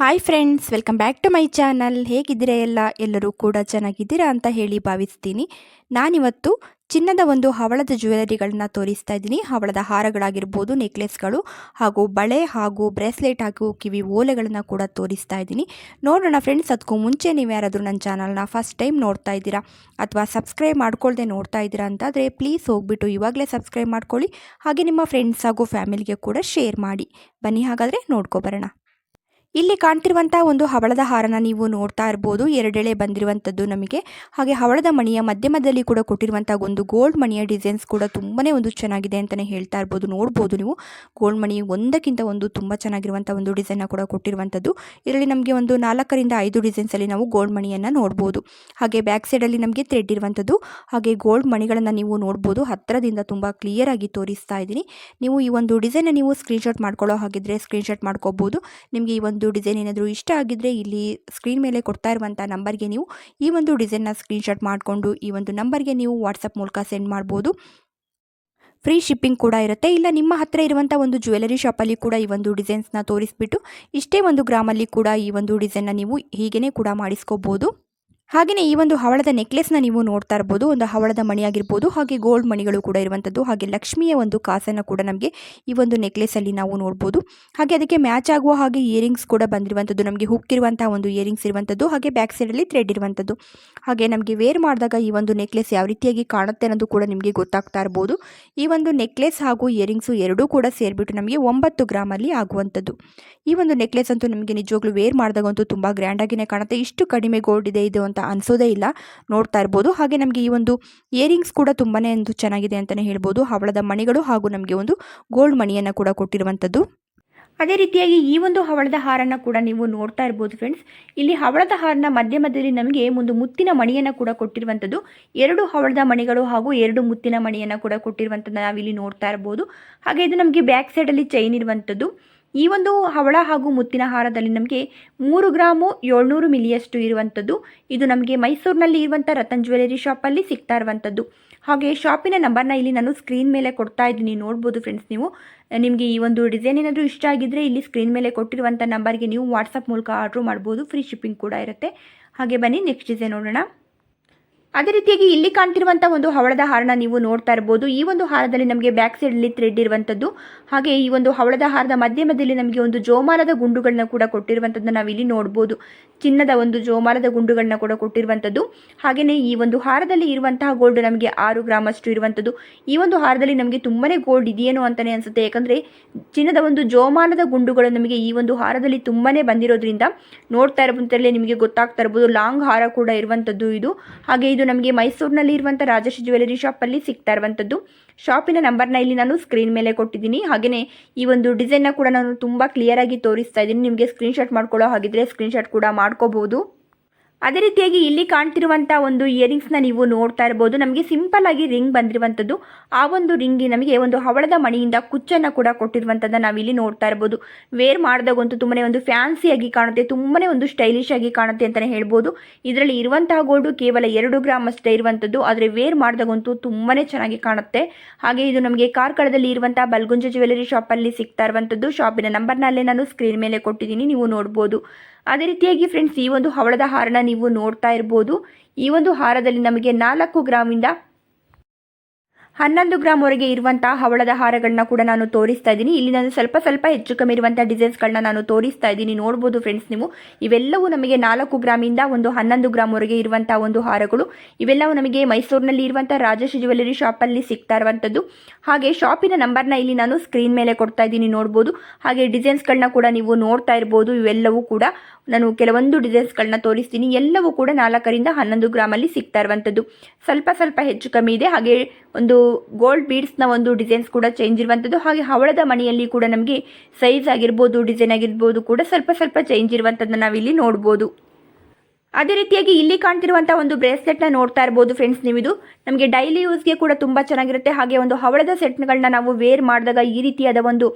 Hi friends welcome back to my channel ಹೇಗಿದ್ದೀರಾ ಎಲ್ಲ? ಎಲ್ಲರೂ ಕೂಡ ಚೆನ್ನಾಗಿದ್ದೀರಾ ಅಂತ ಹೇಳಿ ಭಾವಿಸ್ತೀನಿ. ನಾನಿವತ್ತು ಚಿನ್ನದ ಒಂದು ಹವಳದ ಜ್ಯುವೆಲರಿಗಳನ್ನ ತೋರಿಸ್ತಾ ಇದ್ದೀನಿ. ಹವಳದ ಹಾರಗಳಾಗಿರ್ಬೋದು ನೆಕ್ಲೆಸ್ಗಳು ಹಾಗೂ ಬಳೆ ಹಾಗೂ ಬ್ರೇಸ್ಲೆಟ್ ಹಾಗೂ ಕಿವಿ ಓಲೆಗಳನ್ನು ಕೂಡ ತೋರಿಸ್ತಾ ಇದ್ದೀನಿ. ನೋಡೋಣ ಫ್ರೆಂಡ್ಸ್ ಅದಕ್ಕೂ ಮುಂಚೆ ನೀವು ಯಾರಾದರೂ ನನ್ನ ಚಾನಲ್ನ ಫಸ್ಟ್ ಟೈಮ್ ನೋಡ್ತಾ ಇದ್ದೀರಾ ಅಥವಾ ಸಬ್ಸ್ಕ್ರೈಬ್ ಮಾಡ್ಕೊಳ್ಳದೆ ನೋಡ್ತಾ ಇದ್ದೀರಾ ಅಂತಾದರೆ ಪ್ಲೀಸ್ ಹೋಗ್ಬಿಟ್ಟು ಇವಾಗಲೇ ಸಬ್ಸ್ಕ್ರೈಬ್ ಮಾಡ್ಕೊಳ್ಳಿ. ಹಾಗೆ ನಿಮ್ಮ ಫ್ರೆಂಡ್ಸ್ ಹಾಗೂ ಫ್ಯಾಮಿಲಿಗೆ ಕೂಡ ಶೇರ್ ಮಾಡಿ. ಬನ್ನಿ ಹಾಗಾದರೆ ನೋಡ್ಕೊಬರೋಣ ಇಲ್ಲಿ ಕಾಣ್ತಿರುವಂತಹ ಒಂದು ಹವಳದ ಹಾರನ ನೀವು ನೋಡ್ತಾ ಇರ್ಬೋದು. ಎರಡೆಳೆ ಬಂದಿರುವಂತದ್ದು ನಮಗೆ. ಹಾಗೆ ಹವಳದ ಮಣಿಯ ಮಧ್ಯಮದಲ್ಲಿ ಕೂಡ ಕೊಟ್ಟಿರುವಂತಹ ಒಂದು ಗೋಲ್ಡ್ ಮಣಿಯ ಡಿಸೈನ್ಸ್ ಕೂಡ ತುಂಬಾನೇ ಒಂದು ಚೆನ್ನಾಗಿದೆ ಅಂತಾನೆ ಹೇಳ್ತಾ ಇರ್ಬೋದು. ನೋಡ್ಬೋದು ನೀವು. ಗೋಲ್ಡ್ ಮಣಿ ಒಂದಕ್ಕಿಂತ ಒಂದು ತುಂಬಾ ಚೆನ್ನಾಗಿರುವಂತಹ ಒಂದು ಡಿಸೈನ್ ಕೂಡ ಕೊಟ್ಟಿರುವಂತದ್ದು. ಇದರಲ್ಲಿ ನಮಗೆ ಒಂದು ನಾಲ್ಕರಿಂದ ಐದು ಡಿಸೈನ್ಸ್ ಅಲ್ಲಿ ನಾವು ಗೋಲ್ಡ್ ಮಣಿಯನ್ನ ನೋಡ್ಬೋದು. ಹಾಗೆ ಬ್ಯಾಕ್ ಸೈಡ್ ಅಲ್ಲಿ ನಮಗೆ ಥ್ರೆಡ್ ಇರುವಂತದ್ದು. ಹಾಗೆ ಗೋಲ್ಡ್ ಮಣಿಗಳನ್ನ ನೀವು ನೋಡ್ಬೋದು. ಹತ್ತಿರದಿಂದ ತುಂಬಾ ಕ್ಲಿಯರ್ ಆಗಿ ತೋರಿಸ್ತಾ ಇದ್ದೀನಿ. ನೀವು ಈ ಒಂದು ಡಿಸೈನ್ ನೀವು ಸ್ಕ್ರೀನ್ಶಾಟ್ ಮಾಡ್ಕೊಳ್ಳೋ ಹಾಗಿದ್ರೆ ಸ್ಕ್ರೀನ್ಶಾಟ್ ಮಾಡ್ಕೋಬಹುದು ನಿಮಗೆ ಈ ಒಂದು ಡಿಸೈನ್ ಏನಾದರೂ ಇಷ್ಟ ಆಗಿದ್ದರೆ ಇಲ್ಲಿ ಸ್ಕ್ರೀನ್ ಮೇಲೆ ಕೊಡ್ತಾ ಇರುವಂಥ ನಂಬರ್ಗೆ ನೀವು ಈ ಒಂದು ಡಿಸೈನ್ನ ಸ್ಕ್ರೀನ್ಶಾಟ್ ಮಾಡಿಕೊಂಡು ಈ ಒಂದು ನಂಬರ್ಗೆ ನೀವು ವಾಟ್ಸಪ್ ಮೂಲಕ ಸೆಂಡ್ ಮಾಡ್ಬೋದು. ಫ್ರೀ ಶಿಪ್ಪಿಂಗ್ ಕೂಡ ಇರುತ್ತೆ. ಇಲ್ಲ, ನಿಮ್ಮ ಹತ್ತಿರ ಇರುವಂಥ ಒಂದು ಜ್ಯುವೆಲರಿ ಶಾಪಲ್ಲಿ ಕೂಡ ಈ ಒಂದು ಡಿಸೈನ್ಸ್ನ ತೋರಿಸ್ಬಿಟ್ಟು ಇಷ್ಟೇ ಒಂದು ಗ್ರಾಮಲ್ಲಿ ಕೂಡ ಈ ಒಂದು ಡಿಸೈನ್ನ ನೀವು ಹೀಗೇ ಕೂಡ ಮಾಡಿಸ್ಕೋಬೋದು. ಹಾಗೆಯೇ ಈ ಒಂದು ಹವಳದ ನೆಕ್ಲೆಸ್ನ ನೀವು ನೋಡ್ತಾ ಇರ್ಬೋದು, ಒಂದು ಹವಳದ ಮಣಿಯಾಗಿರ್ಬೋದು, ಹಾಗೆ ಗೋಲ್ಡ್ ಮಣಿಗಳು ಕೂಡ ಇರುವಂಥದ್ದು ಹಾಗೆ ಲಕ್ಷ್ಮಿಯ ಒಂದು ಕಾಸನ್ನು ಕೂಡ ನಮಗೆ ಈ ಒಂದು ನೆಕ್ಲೆಸಲ್ಲಿ ನಾವು ನೋಡ್ಬೋದು. ಹಾಗೆ ಅದಕ್ಕೆ ಮ್ಯಾಚ್ ಆಗುವ ಹಾಗೆ ಇಯರಿಂಗ್ಸ್ ಕೂಡ ಬಂದಿರುವಂಥದ್ದು ನಮಗೆ ಹುಕ್ ಇರುವಂಥ ಒಂದು ಇಯರಿಂಗ್ಸ್ ಇರುವಂಥದ್ದು ಹಾಗೆ ಬ್ಯಾಕ್ ಸೈಡಲ್ಲಿ ಥ್ರೆಡ್ ಇರುವಂಥದ್ದು ಹಾಗೆ ನಮಗೆ ವೇರ್ ಮಾಡಿದಾಗ ಈ ಒಂದು ನೆಕ್ಲೆಸ್ ಯಾವ ರೀತಿಯಾಗಿ ಕಾಣುತ್ತೆ ಅನ್ನೋದು ಕೂಡ ನಿಮಗೆ ಗೊತ್ತಾಗ್ತಾ ಇರ್ಬೋದು. ಈ ಒಂದು ನೆಕ್ಲೆಸ್ ಹಾಗೂ ಇಯರಿಂಗ್ಸು ಎರಡೂ ಕೂಡ ಸೇರಿಬಿಟ್ಟು ನಮಗೆ ಒಂಬತ್ತು ಗ್ರಾಮಲ್ಲಿ ಆಗುವಂಥದ್ದು ಈ ಒಂದು ನೆಕ್ಲೆಸ್ ಅಂತೂ ನಮಗೆ ನಿಜವಾಗ್ಲೂ ವೇರ್ ಮಾಡಿದಾಗಂತೂ ತುಂಬ ಗ್ರ್ಯಾಂಡಾಗಿನೇ ಕಾಣುತ್ತೆ. ಇಷ್ಟು ಕಡಿಮೆ ಗೋಲ್ಡ್ ಇದೆ, ಇದು ಅಂತ ಅನಿಸೋದೇ ಇಲ್ಲ. ನೋಡ್ತಾ ಇರ್ಬೋದು. ಹಾಗೆ ನಮಗೆ ಈ ಒಂದು ಇಯರಿಂಗ್ಸ್ ಕೂಡ ತುಂಬಾ ಒಂದು ಚೆನ್ನಾಗಿದೆ ಅಂತಲೇ ಹೇಳ್ಬೋದು. ಹವಳದ ಮಣಿಗಳು ಹಾಗೂ ನಮಗೆ ಒಂದು ಗೋಲ್ಡ್ ಮಣಿಯನ್ನು ಕೂಡ ಕೊಟ್ಟಿರುವಂಥದ್ದು ಅದೇ ರೀತಿಯಾಗಿ ಈ ಒಂದು ಹವಳದ ಹಾರನ್ನ ಕೂಡ ನೀವು ನೋಡ್ತಾ ಇರ್ಬೋದು ಫ್ರೆಂಡ್ಸ್ ಇಲ್ಲಿ ಹವಳದ ಹಾರನ ಮಧ್ಯ ಮಧ್ಯದಲ್ಲಿ ನಮಗೆ ಒಂದು ಮುತ್ತಿನ ಮಣಿಯನ್ನು ಕೂಡ ಕೊಟ್ಟಿರುವಂಥದ್ದು ಎರಡು ಹವಳದ ಮಣಿಗಳು ಹಾಗೂ ಎರಡು ಮುತ್ತಿನ ಮಣಿಯನ್ನು ಕೂಡ ಕೊಟ್ಟಿರುವಂಥದ್ದು ನಾವಿಲ್ಲಿ ನೋಡ್ತಾ ಇರ್ಬೋದು. ಹಾಗೆ ಇದು ನಮಗೆ ಬ್ಯಾಕ್ ಸೈಡಲ್ಲಿ ಚೈನ್ ಇರುವಂಥದ್ದು ಈ ಒಂದು ಹವಳ ಹಾಗೂ ಮುತ್ತಿನ ಹಾರದಲ್ಲಿ ನಮಗೆ ಮೂರು ಗ್ರಾಮು ಏಳ್ನೂರು ಮಿಲಿಯಷ್ಟು ಇರುವಂಥದ್ದು. ಇದು ನಮಗೆ ಮೈಸೂರಿನಲ್ಲಿ ಇರುವಂಥ ರತನ್ ಜ್ಯುವೆಲರಿ ಶಾಪಲ್ಲಿ ಸಿಗ್ತಾ ಇರುವಂಥದ್ದು. ಹಾಗೆ ಶಾಪಿನ ನಂಬರ್ನ ಇಲ್ಲಿ ನಾನು ಸ್ಕ್ರೀನ್ ಮೇಲೆ ಕೊಡ್ತಾ ಇದ್ದೀನಿ. ನೋಡ್ಬೋದು ಫ್ರೆಂಡ್ಸ್ ನೀವು. ನಿಮಗೆ ಈ ಒಂದು ಡಿಸೈನ್ ಏನಾದರೂ ಇಷ್ಟ ಆಗಿದ್ದರೆ ಇಲ್ಲಿ ಸ್ಕ್ರೀನ್ ಮೇಲೆ ಕೊಟ್ಟಿರುವಂಥ ನಂಬರ್ಗೆ ನೀವು ವಾಟ್ಸಪ್ ಮೂಲಕ ಆರ್ಡ್ರ್ ಮಾಡ್ಬೋದು. ಫ್ರೀ ಶಿಪ್ಪಿಂಗ್ ಕೂಡ ಇರುತ್ತೆ. ಹಾಗೆ ಬನ್ನಿ, ನೆಕ್ಸ್ಟ್ ಡಿಸೈನ್ ನೋಡೋಣ. ಅದೇ ರೀತಿಯಾಗಿ ಇಲ್ಲಿ ಕಾಣ್ತಿರುವಂಥ ಒಂದು ಹವಳದ ಹಾರನ ನೀವು ನೋಡ್ತಾ ಇರ್ಬೋದು. ಈ ಒಂದು ಹಾರದಲ್ಲಿ ನಮಗೆ ಬ್ಯಾಕ್ ಸೈಡಲ್ಲಿ ಥ್ರೆಡ್ ಇರುವಂಥದ್ದು. ಹಾಗೆ ಈ ಒಂದು ಹವಳದ ಹಾರದ ಮಧ್ಯ ಮಧ್ಯದಲ್ಲಿ ನಮಗೆ ಒಂದು ಜೋಮಾಲದ ಗುಂಡುಗಳನ್ನ ಕೂಡ ಕೊಟ್ಟಿರುವಂಥದ್ದನ್ನ ನಾವು ಇಲ್ಲಿ ನೋಡ್ಬೋದು. ಚಿನ್ನದ ಒಂದು ಜೋಮಾಲದ ಗುಂಡುಗಳನ್ನ ಕೂಡ ಕೊಟ್ಟಿರುವಂಥದ್ದು. ಹಾಗೆಯೇ ಈ ಒಂದು ಹಾರದಲ್ಲಿ ಇರುವಂತಹ ಗೋಲ್ಡ್ ನಮಗೆ ಆರು ಗ್ರಾಮ್ ಅಷ್ಟು ಇರುವಂಥದ್ದು. ಈ ಒಂದು ಹಾರದಲ್ಲಿ ನಮಗೆ ತುಂಬಾನೇ ಗೋಲ್ಡ್ ಇದೆಯೇನೋ ಅಂತಲೇ ಅನಿಸುತ್ತೆ. ಯಾಕಂದರೆ ಚಿನ್ನದ ಒಂದು ಜೋಮಾಲದ ಗುಂಡುಗಳು ನಮಗೆ ಈ ಒಂದು ಹಾರದಲ್ಲಿ ತುಂಬಾನೇ ಬಂದಿರೋದ್ರಿಂದ ನೋಡ್ತಾ ಇರುವಂತಲ್ಲೇ ನಿಮಗೆ ಗೊತ್ತಾಗ್ತಾ ಇರ್ಬೋದು. ಲಾಂಗ್ ಹಾರ ಕೂಡ ಇರುವಂಥದ್ದು ಇದು. ಹಾಗೆ ಇದು ನಮಗೆ ಮೈಸೂರಿನಲ್ಲಿ ಇರುವಂಥ ರಾಜಶ್ರೀ ಜ್ಯುವೆಲರಿ ಶಾಪಲ್ಲಿ ಸಿಗ್ತಾ ಇರುವಂಥದ್ದು. ಶಾಪಿನ ನಂಬರ್ನ ಇಲ್ಲಿ ನಾನು ಸ್ಕ್ರೀನ್ ಮೇಲೆ ಕೊಟ್ಟಿದ್ದೀನಿ. ಹಾಗೆಯೇ ಈ ಒಂದು ಡಿಸೈನ್ನ ಕೂಡ ನಾನು ತುಂಬ ಕ್ಲಿಯರಾಗಿ ತೋರಿಸ್ತಾ ಇದ್ದೀನಿ. ನಿಮಗೆ ಸ್ಕ್ರೀನ್ಶಾಟ್ ಮಾಡ್ಕೊಳ್ಳೋ ಹಾಗಿದ್ರೆ ಸ್ಕ್ರೀನ್ಶಾಟ್ ಕೂಡ ಮಾಡ್ಕೋಬೋದು. ಅದೇ ರೀತಿಯಾಗಿ ಇಲ್ಲಿ ಕಾಣ್ತಿರುವಂಥ ಒಂದು ಇಯರಿಂಗ್ಸ್ನ ನೀವು ನೋಡ್ತಾ ಇರ್ಬೋದು. ನಮಗೆ ಸಿಂಪಲ್ ಆಗಿ ರಿಂಗ್ ಬಂದಿರುವಂಥದ್ದು ಆ ಒಂದು ರಿಂಗಿ ನಮಗೆ ಒಂದು ಹವಳದ ಮಣಿಯಿಂದ ಕುಚ್ಚನ್ನು ಕೂಡ ಕೊಟ್ಟಿರುವಂಥದ್ದನ್ನು ನಾವಿಲ್ಲಿ ನೋಡ್ತಾ ಇರ್ಬೋದು. ವೇರ್ ಮಾಡಿದಾಗಂತೂ ತುಂಬಾನೇ ಒಂದು ಫ್ಯಾನ್ಸಿಯಾಗಿ ಕಾಣುತ್ತೆ. ತುಂಬಾನೇ ಒಂದು ಸ್ಟೈಲಿಶ್ ಆಗಿ ಕಾಣುತ್ತೆ ಅಂತಲೇ ಹೇಳ್ಬೋದು. ಇದರಲ್ಲಿ ಇರುವಂತಹ ಗೋಲ್ಡು ಕೇವಲ ಎರಡು ಗ್ರಾಮ್ ಅಷ್ಟೇ ಇರುವಂಥದ್ದು ಆದರೆ ವೇರ್ ಮಾಡಿದಾಗಂತೂ ತುಂಬಾನೇ ಚೆನ್ನಾಗಿ ಕಾಣುತ್ತೆ. ಹಾಗೆ ಇದು ನಮಗೆ ಕಾರ್ಕಳದಲ್ಲಿ ಇರುವಂತಹ ಬಲ್ಗುಂಜ ಜ್ಯುವೆಲರಿ ಶಾಪಲ್ಲಿ ಸಿಗ್ತಾ ಇರುವಂಥದ್ದು ಶಾಪಿನ ನಂಬರ್ನಲ್ಲೇ ನಾನು ಸ್ಕ್ರೀನ್ ಮೇಲೆ ಕೊಟ್ಟಿದ್ದೀನಿ. ನೀವು ನೋಡ್ಬೋದು. ಅದೇ ರೀತಿಯಾಗಿ ಫ್ರೆಂಡ್ಸ್ ಈ ಒಂದು ಹವಳದ ಹಾರನ ನೀವು ನೋಡ್ತಾ ಇರ್ಬೋದು. ಈ ಒಂದು ಹಾರದಲ್ಲಿ ನಮಗೆ ನಾಲ್ಕು ಗ್ರಾಮಿಂದ ಹನ್ನೊಂದು ಗ್ರಾಮ್ವರೆಗೆ ಇರುವಂಥ ಹವಳದ ಹಾರಗಳನ್ನ ಕೂಡ ನಾನು ತೋರಿಸ್ತಾ ಇದ್ದೀನಿ. ಇಲ್ಲಿ ನಾನು ಸ್ವಲ್ಪ ಸ್ವಲ್ಪ ಹೆಚ್ಚು ಕಮ್ಮಿ ಇರುವಂಥ ಡಿಸೈನ್ಸ್ಗಳನ್ನ ನಾನು ತೋರಿಸ್ತಾ ಇದ್ದೀನಿ. ನೋಡಬಹುದು ಫ್ರೆಂಡ್ಸ್ ನೀವು. ಇವೆಲ್ಲವೂ ನಮಗೆ ನಾಲ್ಕು ಗ್ರಾಮಿಂದ ಒಂದು ಹನ್ನೊಂದು ಗ್ರಾಮ್ವರೆಗೆ ಇರುವಂಥ ಒಂದು ಹಾರಗಳು. ಇವೆಲ್ಲವೂ ನಮಗೆ ಮೈಸೂರಿನಲ್ಲಿ ಇರುವಂಥ ರಾಜೇಶ್ ಜ್ಯುವೆಲರಿ ಶಾಪಲ್ಲಿ ಸಿಗ್ತಾ ಇರುವಂಥದ್ದು. ಹಾಗೆ ಶಾಪಿನ ನಂಬರ್ನ ಇಲ್ಲಿ ನಾನು ಸ್ಕ್ರೀನ್ ಮೇಲೆ ಕೊಡ್ತಾ ಇದ್ದೀನಿ ನೋಡಬಹುದು ಹಾಗೆ ಡಿಸೈನ್ಸ್ಗಳನ್ನ ಕೂಡ ನೀವು ನೋಡ್ತಾ ಇರ್ಬೋದು. ಇವೆಲ್ಲವೂ ಕೂಡ ನಾನು ಕೆಲವೊಂದು ಡಿಸೈನ್ಸ್ಗಳನ್ನ ತೋರಿಸ್ತೀನಿ. ಎಲ್ಲವೂ ಕೂಡ ನಾಲ್ಕರಿಂದ ಹನ್ನೊಂದು ಗ್ರಾಮಲ್ಲಿ ಸಿಗ್ತಾ ಇರುವಂಥದ್ದು. ಸ್ವಲ್ಪ ಸ್ವಲ್ಪ ಹೆಚ್ಚು ಕಮ್ಮಿ ಇದೆ. ಹಾಗೆ ಒಂದು ಗೋಲ್ಡ್ ಬೀಡ್ಸ್ನ ಒಂದು ಡಿಸೈನ್ಸ್ ಕೂಡ ಚೇಂಜ್ ಇರುವಂಥದ್ದು ಹಾಗೆ ಹವಳದ ಮಣಿಯಲ್ಲಿ ಕೂಡ ನಮಗೆ ಸೈಜ್ ಆಗಿರ್ಬೋದು ಡಿಸೈನ್ ಆಗಿರ್ಬೋದು ಕೂಡ ಸ್ವಲ್ಪ ಸ್ವಲ್ಪ ಚೇಂಜ್ ಇರುವಂಥದ್ದನ್ನ ನಾವಿಲ್ಲಿ ನೋಡ್ಬೋದು. ಅದೇ ರೀತಿಯಾಗಿ ಇಲ್ಲಿ ಕಾಣ್ತಿರುವಂಥ ಒಂದು ಬ್ರೇಸ್ಲೆಟ್ನ ನೋಡ್ತಾ ಇರ್ಬೋದು ಫ್ರೆಂಡ್ಸ್ ನೀವಿದು. ನಮಗೆ ಡೈಲಿ ಯೂಸ್ಗೆ ಕೂಡ ತುಂಬ ಚೆನ್ನಾಗಿರುತ್ತೆ. ಹಾಗೆ ಒಂದು ಹವಳದ ಸೆಟ್ಗಳನ್ನ ನಾವು ವೇರ್ ಮಾಡಿದಾಗ ಈ ರೀತಿಯಾದ ಒಂದು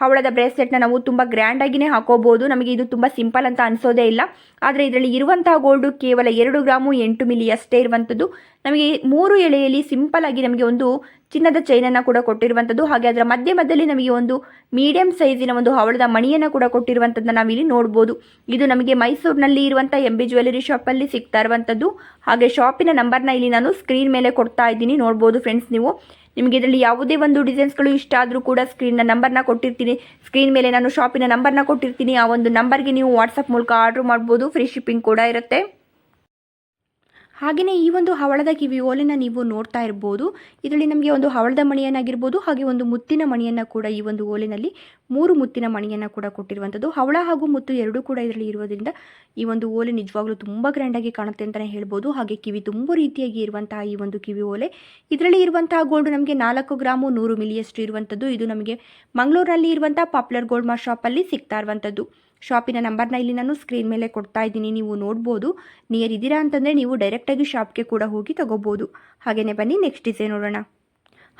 ಹವಳದ ಬ್ರೇಸ್ಲೆಟ್ನ ನಾವು ತುಂಬ ಗ್ರ್ಯಾಂಡಾಗಿಯೇ ಹಾಕೋಬೋದು. ನಮಗೆ ಇದು ತುಂಬ ಸಿಂಪಲ್ ಅಂತ ಅನಿಸೋದೇ ಇಲ್ಲ. ಆದರೆ ಇದರಲ್ಲಿ ಇರುವಂತಹ ಗೋಲ್ಡು ಕೇವಲ ಎರಡು ಗ್ರಾಮು ಎಂಟು ಮಿಲಿ ಅಷ್ಟೇ ಇರುವಂಥದ್ದು. ನಮಗೆ ಮೂರು ಎಳೆಯಲ್ಲಿ ಸಿಂಪಲ್ ಆಗಿ ನಮಗೆ ಒಂದು ಚಿನ್ನದ ಚೈನನ್ನು ಕೂಡ ಕೊಟ್ಟಿರುವಂಥದ್ದು. ಹಾಗೆ ಅದರ ಮಧ್ಯೆ ಮಧ್ಯದಲ್ಲಿ ನಮಗೆ ಒಂದು ಮೀಡಿಯಂ ಸೈಜಿನ ಒಂದು ಹವಳದ ಮಣಿಯನ್ನು ಕೂಡ ಕೊಟ್ಟಿರುವಂಥದ್ದನ್ನ ನಾವಿಲ್ಲಿ ನೋಡ್ಬೋದು. ಇದು ನಮಗೆ ಮೈಸೂರಿನಲ್ಲಿ ಇರುವಂಥ ಎಂ ಬಿ ಜ್ಯುವೆಲರಿ ಶಾಪಲ್ಲಿ ಸಿಗ್ತಾ ಇರುವಂಥದ್ದು. ಹಾಗೆ ಶಾಪಿನ ನಂಬರ್ನ ಇಲ್ಲಿ ನಾನು ಸ್ಕ್ರೀನ್ ಮೇಲೆ ಕೊಡ್ತಾ ಇದ್ದೀನಿ. ನೋಡ್ಬೋದು ಫ್ರೆಂಡ್ಸ್ ನೀವು. ನಿಮಗೆ ಇದರಲ್ಲಿ ಯಾವುದೇ ಒಂದು ಡಿಸೈನ್ಸ್ಗಳು ಇಷ್ಟ ಆದರೂ ಕೂಡ ಸ್ಕ್ರೀನ್ನ ನಂಬರ್ನ ಕೊಟ್ಟಿರ್ತೀನಿ. ಸ್ಕ್ರೀನ್ ಮೇಲೆ ನಾನು ಶಾಪಿನ ನಂಬರ್ನ ಕೊಟ್ಟಿರ್ತೀನಿ. ಆ ಒಂದು ನಂಬರ್ಗೆ ನೀವು ವಾಟ್ಸಪ್ ಮೂಲಕ ಆರ್ಡರ್ ಮಾಡ್ಬೋದು. ಫ್ರೀ ಶಿಪ್ಪಿಂಗ್ ಕೂಡ ಇರುತ್ತೆ. ಹಾಗೆಯೇ ಈ ಒಂದು ಹವಳದ ಕಿವಿ ಓಲೆನ ನೀವು ನೋಡ್ತಾ ಇರ್ಬೋದು. ಇದರಲ್ಲಿ ನಮಗೆ ಒಂದು ಹವಳದ ಮಣಿಯನ್ನಾಗಿರ್ಬೋದು, ಹಾಗೆ ಒಂದು ಮುತ್ತಿನ ಮಣಿಯನ್ನು ಕೂಡ ಈ ಒಂದು ಓಲೆನಲ್ಲಿ ಮೂರು ಮುತ್ತಿನ ಮಣಿಯನ್ನು ಕೂಡ ಕೊಟ್ಟಿರುವಂಥದ್ದು. ಹವಳ ಹಾಗೂ ಮುತ್ತು ಎರಡೂ ಕೂಡ ಇದರಲ್ಲಿ ಇರುವುದರಿಂದ ಈ ಒಂದು ಓಲೆ ನಿಜವಾಗ್ಲೂ ತುಂಬ ಗ್ರ್ಯಾಂಡಾಗಿ ಕಾಣುತ್ತೆ ಅಂತಲೇ ಹೇಳ್ಬೋದು. ಹಾಗೆ ಕಿವಿ ತುಂಬ ರೀತಿಯಾಗಿ ಇರುವಂತಹ ಈ ಒಂದು ಕಿವಿ ಓಲೆ. ಇದರಲ್ಲಿ ಇರುವಂತಹ ಗೋಲ್ಡ್ ನಮಗೆ ನಾಲ್ಕು ಗ್ರಾಮು ನೂರು ಮಿಲಿಯಷ್ಟು ಇರುವಂಥದ್ದು. ಇದು ನಮಗೆ ಮಂಗಳೂರಿನಲ್ಲಿ ಇರುವಂಥ ಪಾಪ್ಯುಲರ್ ಗೋಲ್ಡ್ ಮಾರ್ ಶಾಪಲ್ಲಿ ಸಿಗ್ತಾ ಇರುವಂಥದ್ದು. ಶಾಪಿನ ನಂಬರ್ನ ಇಲ್ಲಿ ನಾನು ಸ್ಕ್ರೀನ್ ಮೇಲೆ ಕೊಡ್ತಾ ಇದ್ದೀನಿ, ನೀವು ನೋಡ್ಬೋದು. ನಿಯರ್ ಇದ್ದೀರಾ ಅಂತಂದರೆ ನೀವು ಡೈರೆಕ್ಟಾಗಿ ಶಾಪ್ಗೆ ಕೂಡ ಹೋಗಿ ತಗೋಬೋದು. ಹಾಗೆಯೇ ಬನ್ನಿ, ನೆಕ್ಸ್ಟ್ ಡಿಸೈನ್ ನೋಡೋಣ.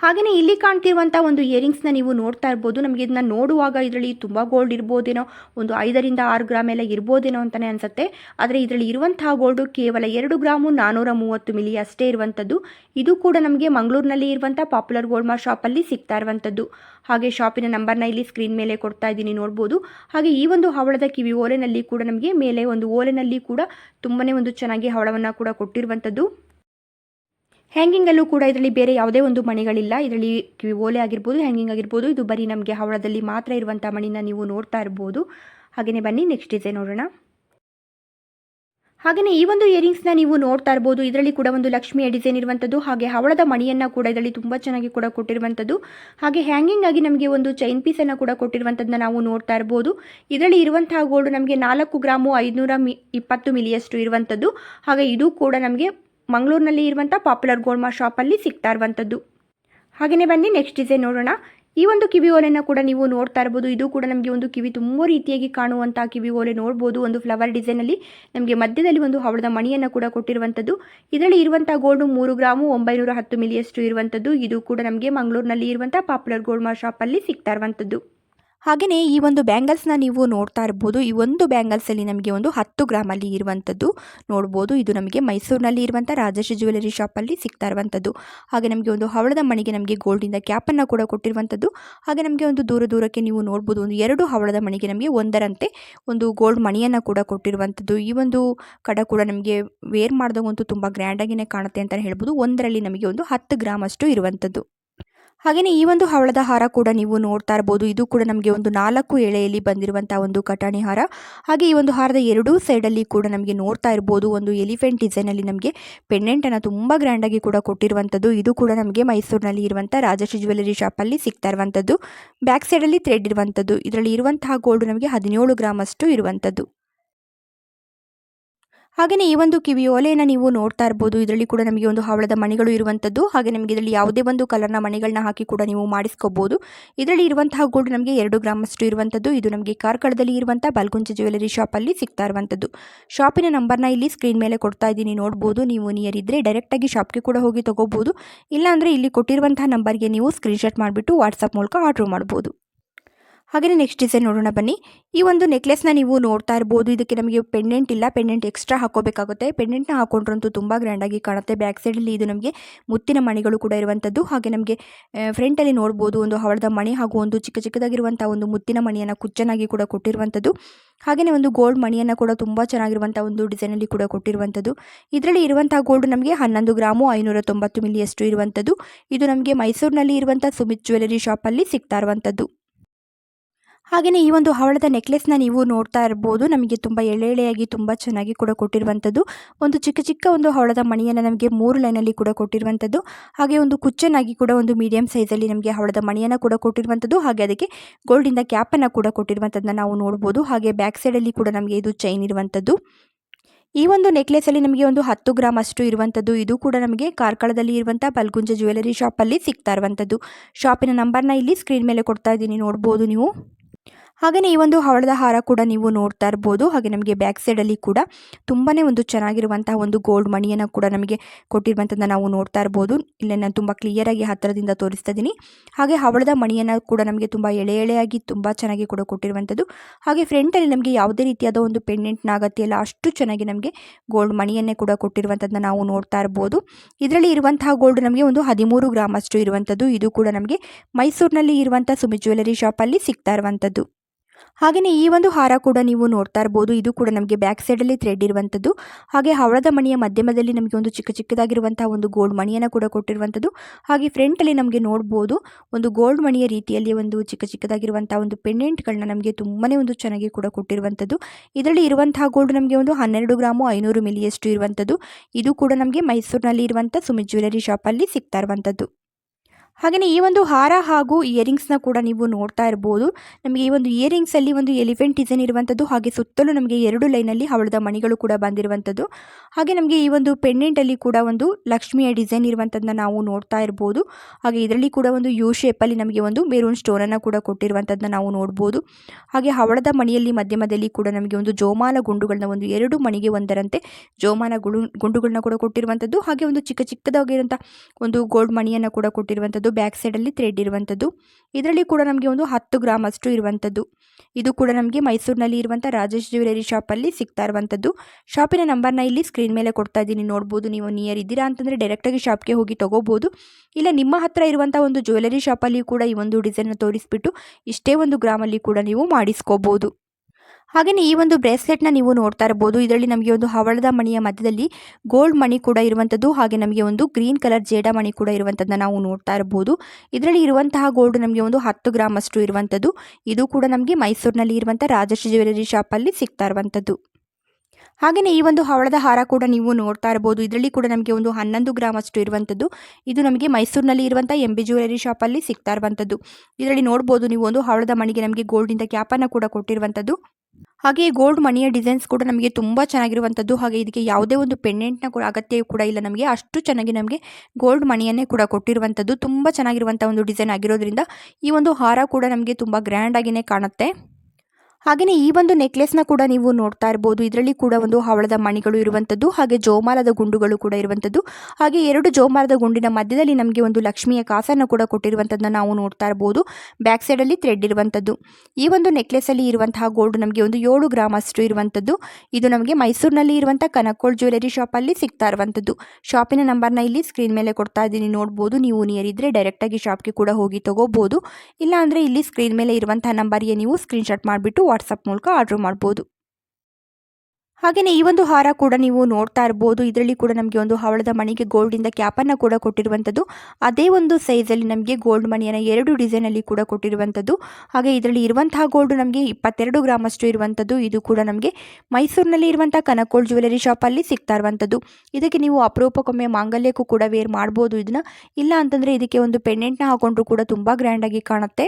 ಹಾಗೆಯೇ ಇಲ್ಲಿ ಕಾಣ್ತಿರುವಂಥ ಒಂದು ಇಯರಿಂಗ್ಸ್ನ ನೀವು ನೋಡ್ತಾ ಇರ್ಬೋದು. ನಮಗೆ ಇದನ್ನ ನೋಡುವಾಗ ಇದರಲ್ಲಿ ತುಂಬ ಗೋಲ್ಡ್ ಇರ್ಬೋದೇನೋ, ಒಂದು ಐದರಿಂದ ಆರು ಗ್ರಾಮ್ ಎಲ್ಲ ಇರ್ಬೋದೇನೋ ಅಂತಲೇ ಅನಿಸುತ್ತೆ. ಆದರೆ ಇದರಲ್ಲಿ ಇರುವಂತಹ ಗೋಲ್ಡು ಕೇವಲ ಎರಡು ಗ್ರಾಮು ನಾನ್ನೂರ ಮೂವತ್ತು ಮಿಲಿ ಅಷ್ಟೇ ಇರುವಂಥದ್ದು. ಇದು ಕೂಡ ನಮಗೆ ಮಂಗಳೂರಿನಲ್ಲಿ ಇರುವಂಥ ಪಾಪ್ಯುಲರ್ ಗೋಲ್ಡ್ ಮಾರ್ ಶಾಪಲ್ಲಿ ಸಿಗ್ತಾ ಇರುವಂಥದ್ದು. ಹಾಗೆ ಶಾಪಿನ ನಂಬರ್ನ ಇಲ್ಲಿ ಸ್ಕ್ರೀನ್ ಮೇಲೆ ಕೊಡ್ತಾ ಇದ್ದೀನಿ ನೋಡ್ಬೋದು. ಹಾಗೆ ಈ ಒಂದು ಹವಳದ ಕಿವಿ ಓಲೆನಲ್ಲಿ ಕೂಡ ನಮಗೆ ಮೇಲೆ ಒಂದು ಓಲೆನಲ್ಲಿ ಕೂಡ ತುಂಬನೇ ಒಂದು ಚೆನ್ನಾಗಿ ಹವಳವನ್ನು ಕೂಡ ಕೊಟ್ಟಿರುವಂಥದ್ದು. ಹ್ಯಾಂಗಿಂಗಲ್ಲೂ ಕೂಡ ಇದರಲ್ಲಿ ಬೇರೆ ಯಾವುದೇ ಒಂದು ಮಣಿಗಳಿಲ್ಲ. ಇದರಲ್ಲಿ ಓಲೆ ಆಗಿರ್ಬೋದು, ಹ್ಯಾಂಗಿಂಗ್ ಆಗಿರ್ಬೋದು, ಇದು ಬರೀ ನಮಗೆ ಹವಳದಲ್ಲಿ ಮಾತ್ರ ಇರುವಂಥ ಮಣಿನ ನೀವು ನೋಡ್ತಾ ಇರ್ಬೋದು. ಹಾಗೆಯೇ ಬನ್ನಿ, ನೆಕ್ಸ್ಟ್ ಡಿಸೈನ್ ನೋಡೋಣ. ಹಾಗೆಯೇ ಈ ಒಂದು ಇಯರಿಂಗ್ಸ್ನ ನೀವು ನೋಡ್ತಾ ಇರ್ಬೋದು. ಇದರಲ್ಲಿ ಕೂಡ ಒಂದು ಲಕ್ಷ್ಮಿಯ ಡಿಸೈನ್ ಇರುವಂಥದ್ದು ಹಾಗೆ ಹವಳದ ಮಣಿಯನ್ನು ಕೂಡ ಇದರಲ್ಲಿ ತುಂಬ ಚೆನ್ನಾಗಿ ಕೂಡ ಕೊಟ್ಟಿರುವಂಥದ್ದು ಹಾಗೆ ಹ್ಯಾಂಗಿಂಗ್ ಆಗಿ ನಮಗೆ ಒಂದು ಚೈನ್ ಪೀಸನ್ನು ಕೂಡ ಕೊಟ್ಟಿರುವಂಥದ್ದನ್ನ ನಾವು ನೋಡ್ತಾ ಇರ್ಬೋದು. ಇದರಲ್ಲಿ ಇರುವಂತಹ ಗೋಲ್ಡ್ ನಮಗೆ ನಾಲ್ಕು ಗ್ರಾಮು ಐದುನೂರ ಮಿ, ಇಪ್ಪತ್ತು ಮಿಲಿಯಷ್ಟು ಇರುವಂಥದ್ದು ಹಾಗೆ ಇದು ಕೂಡ ನಮಗೆ ಮಂಗಳೂರಿನಲ್ಲಿ ಇರುವಂಥ ಪಾಪ್ಯುಲರ್ ಗೋಲ್ಮಾ ಶಾಪಲ್ಲಿ ಸಿಗ್ತಾ ಇರುವಂಥದ್ದು ಹಾಗೆಯೇ ಬನ್ನಿ ನೆಕ್ಸ್ಟ್ ಡಿಸೈನ್ ನೋಡೋಣ. ಈ ಒಂದು ಕಿವಿ ಓಲೆನ ಕೂಡ ನೀವು ನೋಡ್ತಾ ಇರ್ಬೋದು. ಇದು ಕೂಡ ನಮಗೆ ಒಂದು ಕಿವಿ ತುಂಬ ರೀತಿಯಾಗಿ ಕಾಣುವಂಥ ಕಿವಿ ಓಲೆ. ನೋಡ್ಬೋದು, ಒಂದು ಫ್ಲವರ್ ಡಿಸೈನಲ್ಲಿ ನಮಗೆ ಮಧ್ಯದಲ್ಲಿ ಒಂದು ಹವಳದ ಮಣಿಯನ್ನು ಕೂಡ ಕೊಟ್ಟಿರುವಂಥದ್ದು ಇದರಲ್ಲಿ ಇರುವಂಥ ಗೋಲ್ಡು ಮೂರು ಗ್ರಾಮು, ಒಂಬೈನೂರ ಹತ್ತು ಮಿಲಿಯಷ್ಟು ಇರುವಂಥದ್ದು ಇದು ಕೂಡ ನಮಗೆ ಮಂಗಳೂರಿನಲ್ಲಿ ಇರುವಂಥ ಪಾಪ್ಯುಲರ್ ಗೋಲ್ಡ್ ಮಾರ್ ಶಾಪಲ್ಲಿ ಸಿಗ್ತಾ ಇರುವಂಥದ್ದು ಹಾಗೆಯೇ ಈ ಒಂದು ಬ್ಯಾಂಗಲ್ಸ್ನ ನೀವು ನೋಡ್ತಾ ಇರ್ಬೋದು. ಈ ಒಂದು ಬ್ಯಾಂಗಲ್ಸಲ್ಲಿ ನಮಗೆ ಒಂದು ಹತ್ತು ಗ್ರಾಮಲ್ಲಿ ಇರುವಂಥದ್ದು ನೋಡ್ಬೋದು. ಇದು ನಮಗೆ ಮೈಸೂರಿನಲ್ಲಿ ಇರುವಂಥ ರಾಜಶ್ರೀ ಜ್ಯುವೆಲರಿ ಶಾಪಲ್ಲಿ ಸಿಗ್ತಾ ಇರುವಂಥದ್ದು. ಹಾಗೆ ನಮಗೆ ಒಂದು ಹವಳದ ಮಣಿಗೆ ನಮಗೆ ಗೋಲ್ಡಿಂದ ಕ್ಯಾಪನ್ನು ಕೂಡ ಕೊಟ್ಟಿರುವಂಥದ್ದು. ಹಾಗೆ ನಮಗೆ ಒಂದು ದೂರ ದೂರಕ್ಕೆ ನೀವು ನೋಡ್ಬೋದು. ಒಂದು ಎರಡು ಹವಳದ ಮಣಿಗೆ ನಮಗೆ ಒಂದರಂತೆ ಒಂದು ಗೋಲ್ಡ್ ಮಣಿಯನ್ನು ಕೂಡ ಕೊಟ್ಟಿರುವಂಥದ್ದು. ಈ ಒಂದು ಕಡ ಕೂಡ ನಮಗೆ ವೇರ್ ಮಾಡಿದಾಗಂತೂ ತುಂಬ ಗ್ರ್ಯಾಂಡಾಗಿಯೇ ಕಾಣುತ್ತೆ ಅಂತಲೇ ಹೇಳ್ಬೋದು. ಒಂದರಲ್ಲಿ ನಮಗೆ ಒಂದು ಹತ್ತು ಗ್ರಾಮ್ ಅಷ್ಟು ಇರುವಂಥದ್ದು. ಹಾಗೆಯೇ ಈ ಒಂದು ಹವಳದ ಹಾರ ಕೂಡ ನೀವು ನೋಡ್ತಾ ಇರ್ಬೋದು. ಇದು ಕೂಡ ನಮಗೆ ಒಂದು ನಾಲ್ಕು ಎಳೆಯಲ್ಲಿ ಬಂದಿರುವಂಥ ಒಂದು ಕಟಾಣಿ ಹಾರ. ಹಾಗೆ ಈ ಒಂದು ಹಾರದ ಎರಡೂ ಸೈಡಲ್ಲಿ ಕೂಡ ನಮಗೆ ನೋಡ್ತಾ ಇರ್ಬೋದು. ಒಂದು ಎಲಿಫೆಂಟ್ ಡಿಸೈನಲ್ಲಿ ನಮಗೆ ಪೆಂಡೆಂಟನ್ನು ತುಂಬ ಗ್ರ್ಯಾಂಡಾಗಿ ಕೂಡ ಕೊಟ್ಟಿರುವಂಥದ್ದು. ಇದು ಕೂಡ ನಮಗೆ ಮೈಸೂರಿನಲ್ಲಿ ಇರುವಂಥ ರಾಜಶ್ರೀ ಜ್ಯುವೆಲರಿ ಶಾಪಲ್ಲಿ ಸಿಗ್ತಾ ಇರುವಂಥದ್ದು. ಬ್ಯಾಕ್ ಸೈಡಲ್ಲಿ ಥ್ರೆಡ್ ಇರುವಂಥದ್ದು. ಇದರಲ್ಲಿ ಇರುವಂತಹ ಗೋಲ್ಡ್ ನಮಗೆ ಹದಿನೇಳು ಗ್ರಾಮ್ ಅಷ್ಟು ಇರುವಂಥದ್ದು. ಹಾಗೆಯೇ ಈ ಒಂದು ಕಿವಿ ಓಲೆಯನ್ನು ನೀವು ನೋಡ್ತಾ ಇರ್ಬೋದು. ಇದರಲ್ಲಿ ಕೂಡ ನಮಗೆ ಒಂದು ಹವಳದ ಮಣಿಗಳು ಇರುವಂಥದ್ದು ಹಾಗೆ ನಮಗೆ ಇದರಲ್ಲಿ ಯಾವುದೇ ಒಂದು ಕಲರ್ನ ಮಣಿಗಳನ್ನ ಹಾಕಿ ಕೂಡ ನೀವು ಮಾಡಿಸ್ಕೋಬೋದು. ಇದರಲ್ಲಿ ಇರುವಂತಹ ಗೋಲ್ಡ್ ನಮಗೆ ಎರಡು ಗ್ರಾಮ್ ಅಷ್ಟು ಇರುವಂಥದ್ದು ಇದು ನಮಗೆ ಕಾರ್ಕಳದಲ್ಲಿ ಇರುವಂಥ ಬಲ್ಗುಂಜ ಜ್ಯುವೆಲರಿ ಶಾಪಲ್ಲಿ ಸಿಗ್ತಾ ಇರುವಂಥದ್ದು ಶಾಪಿನ ನಂಬರ್ನ ಇಲ್ಲಿ ಸ್ಕ್ರೀನ್ ಮೇಲೆ ಕೊಡ್ತಾ ಇದ್ದೀನಿ. ನೋಡ್ಬೋದು. ನೀವು ನಿಯರ್ ಇದ್ದರೆ ಡೈರೆಕ್ಟಾಗಿ ಶಾಪ್ಗೆ ಕೂಡ ಹೋಗಿ ತೊಗೋಬೋದು. ಇಲ್ಲಾಂದರೆ ಇಲ್ಲಿ ಕೊಟ್ಟಿರುವಂತಹ ನಂಬರ್ಗೆ ನೀವು ಸ್ಕ್ರೀನ್ಶಾಟ್ ಮಾಡಿಬಿಟ್ಟು ವಾಟ್ಸಪ್ ಮೂಲಕ ಆರ್ಡ್ರ್ ಮಾಡ್ಬೋದು. ಹಾಗೆಯೇ ನೆಕ್ಸ್ಟ್ ಡಿಸೈನ್ ನೋಡೋಣ ಬನ್ನಿ. ಈ ಒಂದು ನೆಕ್ಲೆಸ್ನ ನೀವು ನೋಡ್ತಾ ಇರ್ಬೋದು. ಇದಕ್ಕೆ ನಮಗೆ ಪೆಂಡೆಂಟ್ ಇಲ್ಲ. ಪೆಂಡೆಂಟ್ ಎಕ್ಸ್ಟ್ರಾ ಹಾಕೋಬೇಕಾಗುತ್ತೆ ಪೆಂಡೆಂಟ್ನ ಹಾಕೊಂಡ್ರಂತೂ ತುಂಬ ಗ್ರ್ಯಾಂಡಾಗಿ ಕಾಣುತ್ತೆ. ಬ್ಯಾಕ್ ಸೈಡಲ್ಲಿ ಇದು ನಮಗೆ ಮುತ್ತಿನ ಮಣಿಗಳು ಕೂಡ ಇರುವಂಥದ್ದು ಹಾಗೆ ನಮಗೆ ಫ್ರಂಟಲ್ಲಿ ನೋಡ್ಬೋದು ಒಂದು ಹವಳದ ಮಣಿ ಹಾಗೂ ಒಂದು ಚಿಕ್ಕ ಚಿಕ್ಕದಾಗಿರುವಂಥ ಒಂದು ಮುತ್ತಿನ ಮಣಿಯನ್ನು ಕುಚ್ಚನಾಗಿ ಕೂಡ ಕೊಟ್ಟಿರುವಂಥದ್ದು ಹಾಗೆಯೇ ಒಂದು ಗೋಲ್ಡ್ ಮಣಿಯನ್ನು ಕೂಡ ತುಂಬ ಚೆನ್ನಾಗಿರುವಂಥ ಒಂದು ಡಿಸೈನಲ್ಲಿ ಕೂಡ ಕೊಟ್ಟಿರುವಂಥದ್ದು ಇದರಲ್ಲಿ ಇರುವಂಥ ಗೋಲ್ಡ್ ನಮಗೆ ಹನ್ನೊಂದು ಗ್ರಾಮು ಐನೂರ ತೊಂಬತ್ತು ಮಿಲಿಯಷ್ಟು ಇರುವಂಥದ್ದು ಇದು ನಮಗೆ ಮೈಸೂರಿನಲ್ಲಿ ಇರುವಂಥ ಸುಮಿತ್ ಜ್ಯುವೆಲರಿ ಶಾಪಲ್ಲಿ ಸಿಗ್ತಾ ಇರುವಂಥದ್ದು ಹಾಗೆಯೇ ಈ ಒಂದು ಹವಳದ ನೆಕ್ಲೆಸ್ನ ನೀವು ನೋಡ್ತಾ ಇರ್ಬೋದು. ನಮಗೆ ತುಂಬ ಎಳೆ ಎಳೆಯಾಗಿ ತುಂಬ ಚೆನ್ನಾಗಿ ಕೂಡ ಕೊಟ್ಟಿರುವಂಥದ್ದು. ಒಂದು ಚಿಕ್ಕ ಚಿಕ್ಕ ಒಂದು ಹವಳದ ಮಣಿಯನ್ನು ನಮಗೆ ಮೂರು ಲೈನಲ್ಲಿ ಕೂಡ ಕೊಟ್ಟಿರುವಂಥದ್ದು. ಹಾಗೆ ಒಂದು ಕುಚ್ಚನಾಗಿ ಕೂಡ ಒಂದು ಮೀಡಿಯಂ ಸೈಜಲ್ಲಿ ನಮಗೆ ಹವಳದ ಮಣಿಯನ್ನು ಕೂಡ ಕೊಟ್ಟಿರುವಂಥದ್ದು. ಹಾಗೆ ಅದಕ್ಕೆ ಗೋಲ್ಡಿಂದ ಕ್ಯಾಪನ್ನು ಕೂಡ ಕೊಟ್ಟಿರುವಂಥದ್ದನ್ನ ನಾವು ನೋಡ್ಬೋದು. ಹಾಗೆ ಬ್ಯಾಕ್ ಸೈಡಲ್ಲಿ ಕೂಡ ನಮಗೆ ಇದು ಚೈನ್ ಇರುವಂಥದ್ದು. ಈ ಒಂದು ನೆಕ್ಲೆಸಲ್ಲಿ ನಮಗೆ ಒಂದು ಹತ್ತು ಗ್ರಾಮ್ ಅಷ್ಟು ಇರುವಂಥದ್ದು. ಇದು ಕೂಡ ನಮಗೆ ಕಾರ್ಕಳದಲ್ಲಿ ಇರುವಂಥ ಬಲ್ಗುಂಜ ಜ್ಯುವೆಲರಿ ಶಾಪಲ್ಲಿ ಸಿಗ್ತಾ ಇರುವಂಥದ್ದು. ಶಾಪಿನ ನಂಬರ್ನ ಇಲ್ಲಿ ಸ್ಕ್ರೀನ್ ಮೇಲೆ ಕೊಡ್ತಾ ಇದ್ದೀನಿ. ನೋಡ್ಬೋದು ನೀವು. ಹಾಗೆಯೇ ಈ ಒಂದು ಹವಳದ ಹಾರ ಕೂಡ ನೀವು ನೋಡ್ತಾ ಇರ್ಬೋದು. ಹಾಗೆ ನಮಗೆ ಬ್ಯಾಕ್ ಸೈಡಲ್ಲಿ ಕೂಡ ತುಂಬಾ ಒಂದು ಚೆನ್ನಾಗಿರುವಂತಹ ಒಂದು ಗೋಲ್ಡ್ ಮಣಿಯನ್ನು ಕೂಡ ನಮಗೆ ಕೊಟ್ಟಿರುವಂಥದ್ದನ್ನು ನಾವು ನೋಡ್ತಾ ಇರ್ಬೋದು. ಇಲ್ಲೇ ನಾನು ತುಂಬ ಕ್ಲಿಯರಾಗಿ ಹತ್ತಿರದಿಂದ ತೋರಿಸ್ತಾ ಇದ್ದೀನಿ ಹಾಗೆ ಹವಳದ ಮಣಿಯನ್ನು ಕೂಡ ನಮಗೆ ತುಂಬ ಎಳೆ ಎಳೆಯಾಗಿ ತುಂಬ ಚೆನ್ನಾಗಿ ಕೂಡ ಕೊಟ್ಟಿರುವಂಥದ್ದು. ಹಾಗೆ ಫ್ರಂಟಲ್ಲಿ ನಮಗೆ ಯಾವುದೇ ರೀತಿಯಾದ ಒಂದು ಪೆಂಡೆಂಟ್ನ ಅಗತ್ಯ ಅಷ್ಟು ಚೆನ್ನಾಗಿ ನಮಗೆ ಗೋಲ್ಡ್ ಮಣಿಯನ್ನೇ ಕೂಡ ಕೊಟ್ಟಿರುವಂಥದ್ದನ್ನ ನಾವು ನೋಡ್ತಾ ಇರ್ಬೋದು. ಇದರಲ್ಲಿ ಇರುವಂತಹ ಗೋಲ್ಡ್ ನಮಗೆ ಒಂದು ಹದಿಮೂರು ಗ್ರಾಮ್ ಅಷ್ಟು ಇರುವಂಥದ್ದು. ಇದು ಕೂಡ ನಮಗೆ ಮೈಸೂರಿನಲ್ಲಿ ಇರುವಂಥ ಸುಮಿ ಜ್ಯುವೆಲರಿ ಶಾಪಲ್ಲಿ ಸಿಗ್ತಾ ಇರುವಂಥದ್ದು. ಹಾಗೆಯೇ ಈ ಒಂದು ಹಾರ ಕೂಡ ನೀವು ನೋಡ್ತಾ ಇರ್ಬೋದು. ಇದು ಕೂಡ ನಮಗೆ ಬ್ಯಾಕ್ ಸೈಡಲ್ಲಿ ಥ್ರೆಡ್ ಇರುವಂಥದ್ದು ಹಾಗೆ ಹವಳದ ಮಣಿಯ ಮಧ್ಯಮದಲ್ಲಿ ನಮಗೆ ಒಂದು ಚಿಕ್ಕ ಚಿಕ್ಕದಾಗಿರುವಂತಹ ಒಂದು ಗೋಲ್ಡ್ ಮಣಿಯನ್ನು ಕೂಡ ಕೊಟ್ಟಿರುವಂಥದ್ದು ಹಾಗೆ ಫ್ರಂಟಲ್ಲಿ ನಮಗೆ ನೋಡ್ಬೋದು, ಒಂದು ಗೋಲ್ಡ್ ಮಣಿಯ ರೀತಿಯಲ್ಲಿ ಒಂದು ಚಿಕ್ಕ ಚಿಕ್ಕದಾಗಿರುವಂತಹ ಒಂದು ಪೆಂಡೆಂಟ್ಗಳನ್ನ ನಮಗೆ ತುಂಬಾ ಒಂದು ಚೆನ್ನಾಗಿ ಕೂಡ ಕೊಟ್ಟಿರುವಂಥದ್ದು ಇದರಲ್ಲಿ ಇರುವಂತಹ ಗೋಲ್ಡ್ ನಮಗೆ ಒಂದು ಹನ್ನೆರಡು ಗ್ರಾಮು ಐನೂರು ಮಿಲಿಯಷ್ಟು ಇರುವಂಥದ್ದು ಇದು ಕೂಡ ನಮಗೆ ಮೈಸೂರಿನಲ್ಲಿ ಇರುವಂಥ ಸುಮಿತ್ ಜ್ಯುವೆಲರಿ ಶಾಪಲ್ಲಿ ಸಿಗ್ತಾ ಇರುವಂಥದ್ದು ಹಾಗೆಯೇ ಈ ಒಂದು ಹಾರ ಹಾಗೂ ಇಯರಿಂಗ್ಸ್ನ ಕೂಡ ನೀವು ನೋಡ್ತಾ ಇರ್ಬೋದು. ನಮಗೆ ಈ ಒಂದು ಇಯರಿಂಗ್ಸಲ್ಲಿ ಒಂದು ಎಲಿಫೆಂಟ್ ಡಿಸೈನ್ ಇರುವಂಥದ್ದು ಹಾಗೆ ಸುತ್ತಲೂ ನಮಗೆ ಎರಡು ಲೈನಲ್ಲಿ ಅವಳದ ಮಣಿಗಳು ಕೂಡ ಬಂದಿರುವಂಥದ್ದು ಹಾಗೆ ನಮಗೆ ಈ ಒಂದು ಪೆಂಡೆಂಟಲ್ಲಿ ಕೂಡ ಒಂದು ಲಕ್ಷ್ಮಿಯ ಡಿಸೈನ್ ಇರುವಂಥದ್ದನ್ನ ನಾವು ನೋಡ್ತಾ ಇರ್ಬೋದು. ಹಾಗೆ ಇದರಲ್ಲಿ ಕೂಡ ಒಂದು ಯು ಶೇಪಲ್ಲಿ ನಮಗೆ ಒಂದು ಮೆರೂನ್ ಸ್ಟೋನನ್ನು ಕೂಡ ಕೊಟ್ಟಿರುವಂಥದ್ದನ್ನ ನಾವು ನೋಡ್ಬೋದು. ಹಾಗೆ ಹವಳದ ಮಣಿಯಲ್ಲಿ ಮಧ್ಯ ಮಧ್ಯದಲ್ಲಿ ಕೂಡ ನಮಗೆ ಒಂದು ಜೋಮಾನ ಗುಂಡುಗಳನ್ನ ಒಂದು ಎರಡು ಮಣಿಗೆ ಒಂದರಂತೆ ಜೋಮಾನ ಗುಂಡು ಗುಂಡುಗಳನ್ನ ಕೂಡ ಕೊಟ್ಟಿರುವಂಥದ್ದು ಹಾಗೆ ಒಂದು ಚಿಕ್ಕ ಚಿಕ್ಕದಾಗಿರುವಂಥ ಒಂದು ಗೋಲ್ಡ್ ಮಣಿಯನ್ನು ಕೂಡ ಕೊಟ್ಟಿರುವಂಥದ್ದು ಬ್ಯಾಕ್ ಸೈಡಲ್ಲಿ ಥ್ರೆಡ್ ಇರುವಂಥದ್ದು ಇದರಲ್ಲಿ ಕೂಡ ನಮಗೆ ಒಂದು ಹತ್ತು ಗ್ರಾಮ್ ಅಷ್ಟು ಇರುವಂಥದ್ದು ಇದು ಕೂಡ ನಮಗೆ ಮೈಸೂರಿನಲ್ಲಿ ಇರುವಂಥ ರಾಜೇಶ್ ಜ್ಯುವೆಲರಿ ಶಾಪಲ್ಲಿ ಸಿಗ್ತಾ ಇರುವಂಥದ್ದು ಶಾಪಿನ ನಂಬರ್ನ ಇಲ್ಲಿ ಸ್ಕ್ರೀನ್ ಮೇಲೆ ಕೊಡ್ತಾ ಇದ್ದೀನಿ. ನೋಡ್ಬೋದು ನೀವು ನಿಯರ್ ಇದ್ದೀರಾ ಅಂತಂದರೆ ಡೈರೆಕ್ಟಾಗಿ ಶಾಪ್ಗೆ ಹೋಗಿ ತೊಗೋಬೋದು. ಇಲ್ಲ ನಿಮ್ಮ ಹತ್ರ ಇರುವಂಥ ಒಂದು ಜ್ಯುವೆಲರಿ ಶಾಪಲ್ಲಿ ಕೂಡ ಈ ಒಂದು ಡಿಸೈನ್ನ ತೋರಿಸ್ಬಿಟ್ಟು ಇಷ್ಟೇ ಒಂದು ಗ್ರಾಮಲ್ಲಿ ಕೂಡ ನೀವು ಮಾಡಿಸ್ಕೋಬೋದು. ಹಾಗೆಯೇ ಈ ಒಂದು ಬ್ರೇಸ್ಲೆಟ್ನ ನೀವು ನೋಡ್ತಾ ಇರಬಹುದು. ಇದರಲ್ಲಿ ನಮಗೆ ಒಂದು ಹವಳದ ಮಣಿಯ ಮಧ್ಯದಲ್ಲಿ ಗೋಲ್ಡ್ ಮಣಿ ಕೂಡ ಇರುವಂಥದ್ದು ಹಾಗೆ ನಮಗೆ ಒಂದು ಗ್ರೀನ್ ಕಲರ್ ಜೇಡ ಮಣಿ ಕೂಡ ಇರುವಂಥದ್ದನ್ನ ನಾವು ನೋಡ್ತಾ ಇರಬಹುದು. ಇದರಲ್ಲಿ ಇರುವಂತಹ ಗೋಲ್ಡ್ ನಮಗೆ ಒಂದು ಹತ್ತು ಗ್ರಾಮ್ ಅಷ್ಟು ಇರುವಂಥದ್ದು ಇದು ಕೂಡ ನಮಗೆ ಮೈಸೂರಿನಲ್ಲಿ ಇರುವಂಥ ರಾಜಶ್ರೀ ಜ್ಯುವೆಲರಿ ಶಾಪಲ್ಲಿ ಸಿಗ್ತಾ ಇರುವಂಥದ್ದು ಹಾಗೆಯೇ ಈ ಒಂದು ಹವಳದ ಹಾರ ಕೂಡ ನೀವು ನೋಡ್ತಾ ಇರ್ಬೋದು ಇದರಲ್ಲಿ ಕೂಡ ನಮಗೆ ಒಂದು ಹನ್ನೊಂದು ಗ್ರಾಮ್ ಅಷ್ಟು ಇರುವಂಥದ್ದು. ಇದು ನಮಗೆ ಮೈಸೂರಿನಲ್ಲಿ ಇರುವಂಥ ಎಂ ಬಿ ಜ್ಯುವೆಲರಿ ಶಾಪಲ್ಲಿ ಸಿಗ್ತಾ ಇರುವಂಥದ್ದು. ಇದರಲ್ಲಿ ನೋಡ್ಬೋದು ನೀವು ಒಂದು ಹವಳದ ಮಣಿಗೆ ನಮಗೆ ಗೋಲ್ಡಿಂದ ಕ್ಯಾಪನ್ನು ಕೂಡ ಕೊಟ್ಟಿರುವಂಥದ್ದು. ಹಾಗೆ ಗೋಲ್ಡ್ ಮಣಿಯ ಡಿಸೈನ್ಸ್ ಕೂಡ ನಮಗೆ ತುಂಬ ಚೆನ್ನಾಗಿರುವಂಥದ್ದು. ಹಾಗೆ ಇದಕ್ಕೆ ಯಾವುದೇ ಒಂದು ಪೆಂಡೆಂಟ್ನ ಕೂಡ ಅಗತ್ಯ ಕೂಡ ಇಲ್ಲ ನಮಗೆ. ಅಷ್ಟು ಚೆನ್ನಾಗಿ ನಮಗೆ ಗೋಲ್ಡ್ ಮಣಿಯನ್ನೇ ಕೂಡ ಕೊಟ್ಟಿರುವಂಥದ್ದು. ತುಂಬ ಚೆನ್ನಾಗಿರುವಂಥ ಒಂದು ಡಿಸೈನ್ ಆಗಿರೋದ್ರಿಂದ ಈ ಒಂದು ಹಾರ ಕೂಡ ನಮಗೆ ತುಂಬ ಆಗಿನೇ ಕಾಣುತ್ತೆ. ಹಾಗೆಯೇ ಈ ಒಂದು ನೆಕ್ಲೆಸ್ನ ಕೂಡ ನೀವು ನೋಡ್ತಾ ಇರಬಹುದು ಇದರಲ್ಲಿ ಕೂಡ ಒಂದು ಹವಳದ ಮಣಿಗಳು ಇರುವಂಥದ್ದು ಹಾಗೆ ಜೋಮಾಲದ ಗುಂಡುಗಳು ಕೂಡ ಇರುವಂಥದ್ದು ಹಾಗೆ ಎರಡು ಜೋಮಾಲದ ಗುಂಡಿನ ಮಧ್ಯದಲ್ಲಿ ನಮಗೆ ಒಂದು ಲಕ್ಷ್ಮಿಯ ಕಾಸನ್ನು ಕೂಡ ಕೊಟ್ಟಿರುವಂಥದ್ದನ್ನ ನಾವು ನೋಡ್ತಾ ಇರಬಹುದು ಬ್ಯಾಕ್ ಸೈಡಲ್ಲಿ ಥ್ರೆಡ್ ಇರುವಂಥದ್ದು ಈ ಒಂದು ನೆಕ್ಲೆಸಲ್ಲಿ ಇರುವಂತಹ ಗೋಲ್ಡ್ ನಮಗೆ ಒಂದು ಏಳು ಗ್ರಾಮ್ ಅಷ್ಟು ಇರುವಂಥದ್ದು ಇದು ನಮಗೆ ಮೈಸೂರಿನಲ್ಲಿ ಇರುವಂಥ ಕನಕೋಳ್ ಜ್ಯುವೆಲರಿ ಶಾಪಲ್ಲಿ ಸಿಗ್ತಾ ಇರುವಂಥದ್ದು ಶಾಪಿನ ನಂಬರ್ನ ಇಲ್ಲಿ ಸ್ಕ್ರೀನ್ ಮೇಲೆ ಕೊಡ್ತಾ ಇದ್ದೀನಿ. ನೋಡ್ಬೋದು, ನೀವು ನಿಯರ್ ಇದ್ದರೆ ಡೈರೆಕ್ಟಾಗಿ ಶಾಪ್ಗೆ ಕೂಡ ಹೋಗಿ ತೊಗೋಬೋದು. ಇಲ್ಲಾಂದರೆ ಇಲ್ಲಿ ಸ್ಕ್ರೀನ್ ಮೇಲೆ ಇರುವಂಥ ನಂಬರ್ಗೆ ನೀವು ಸ್ಕ್ರೀನ್ಶಾಟ್ ಮಾಡಿಬಿಟ್ಟು ವಾಟ್ಸಪ್ ಮೂಲಕ ಆರ್ಡ್ರ್ ಮಾಡ್ಬೋದು. ಹಾಗೆಯೇ ಈ ಒಂದು ಹಾರ ಕೂಡ ನೀವು ನೋಡ್ತಾ ಇರ್ಬೋದು. ಇದರಲ್ಲಿ ಕೂಡ ನಮಗೆ ಒಂದು ಹವಳದ ಮಣಿಗೆ ಗೋಲ್ಡಿಂದ ಕ್ಯಾಪನ್ನು ಕೂಡ ಕೊಟ್ಟಿರುವಂಥದ್ದು. ಅದೇ ಒಂದು ಸೈಜಲ್ಲಿ ನಮಗೆ ಗೋಲ್ಡ್ ಮಣಿಯನ್ನು ಎರಡು ಡಿಸೈನಲ್ಲಿ ಕೂಡ ಕೊಟ್ಟಿರುವಂಥದ್ದು. ಹಾಗೆ ಇದರಲ್ಲಿ ಇರುವಂತಹ ಗೋಲ್ಡ್ ನಮಗೆ ಇಪ್ಪತ್ತೆರಡು ಗ್ರಾಮಷ್ಟು ಇರುವಂಥದ್ದು. ಇದು ಕೂಡ ನಮಗೆ ಮೈಸೂರಿನಲ್ಲಿ ಇರುವಂಥ ಕನಕೋಲ್ ಜ್ಯುವೆಲರಿ ಶಾಪಲ್ಲಿ ಸಿಗ್ತಾ ಇರುವಂಥದ್ದು. ಇದಕ್ಕೆ ನೀವು ಅಪರೂಪಕ್ಕೊಮ್ಮೆ ಮಾಂಗಲ್ಯಕ್ಕೂ ಕೂಡ ವೇರ್ ಮಾಡ್ಬೋದು ಇದನ್ನು. ಇಲ್ಲ ಅಂತಂದರೆ ಇದಕ್ಕೆ ಒಂದು ಪೆಂಡೆಂಟ್ನ ಹಾಕೊಂಡ್ರು ಕೂಡ ತುಂಬ ಗ್ರ್ಯಾಂಡಾಗಿ ಕಾಣುತ್ತೆ.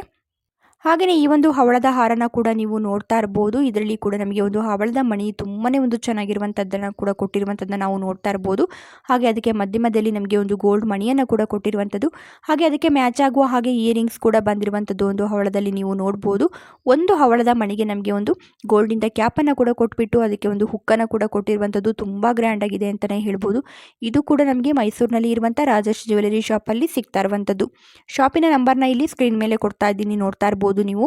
ಹಾಗೆಯೇ ಈ ಒಂದು ಹವಳದ ಹಾರನ ಕೂಡ ನೀವು ನೋಡ್ತಾ ಇರ್ಬೋದು. ಇದರಲ್ಲಿ ಕೂಡ ನಮಗೆ ಒಂದು ಹವಳದ ಮಣಿ ತುಂಬಾ ಒಂದು ಚೆನ್ನಾಗಿರುವಂಥದ್ದನ್ನು ಕೂಡ ಕೊಟ್ಟಿರುವಂಥದ್ದನ್ನ ನಾವು ನೋಡ್ತಾ ಇರ್ಬೋದು. ಹಾಗೆ ಅದಕ್ಕೆ ಮಧ್ಯ ಮಧ್ಯದಲ್ಲಿ ನಮಗೆ ಒಂದು ಗೋಲ್ಡ್ ಮಣಿಯನ್ನು ಕೂಡ ಕೊಟ್ಟಿರುವಂಥದ್ದು ಹಾಗೆ ಅದಕ್ಕೆ ಮ್ಯಾಚ್ ಆಗುವ ಹಾಗೆ ಇಯರಿಂಗ್ಸ್ ಕೂಡ ಬಂದಿರುವಂಥದ್ದು ಒಂದು ಹವಳದಲ್ಲಿ ನೀವು ನೋಡ್ಬೋದು. ಒಂದು ಹವಳದ ಮಣಿಗೆ ನಮಗೆ ಒಂದು ಗೋಲ್ಡಿಂದ ಕ್ಯಾಪನ್ನು ಕೂಡ ಕೊಟ್ಬಿಟ್ಟು ಅದಕ್ಕೆ ಒಂದು ಹುಕ್ಕನ್ನು ಕೂಡ ಕೊಟ್ಟಿರುವಂಥದ್ದು ತುಂಬ ಗ್ರ್ಯಾಂಡಾಗಿದೆ ಅಂತಲೇ ಹೇಳ್ಬೋದು. ಇದು ಕೂಡ ನಮಗೆ ಮೈಸೂರಿನಲ್ಲಿ ಇರುವಂಥ ರಾಜೇಶ್ ಜ್ಯುವೆಲರಿ ಶಾಪಲ್ಲಿ ಸಿಗ್ತಾ ಇರುವಂಥದ್ದು ಶಾಪಿನ ನಂಬರ್ನ ಇಲ್ಲಿ ಸ್ಕ್ರೀನ್ ಮೇಲೆ ಕೊಡ್ತಾ ಇದ್ದೀನಿ, ನೋಡ್ತಾ ಇರ್ಬೋದು. ನೀವು.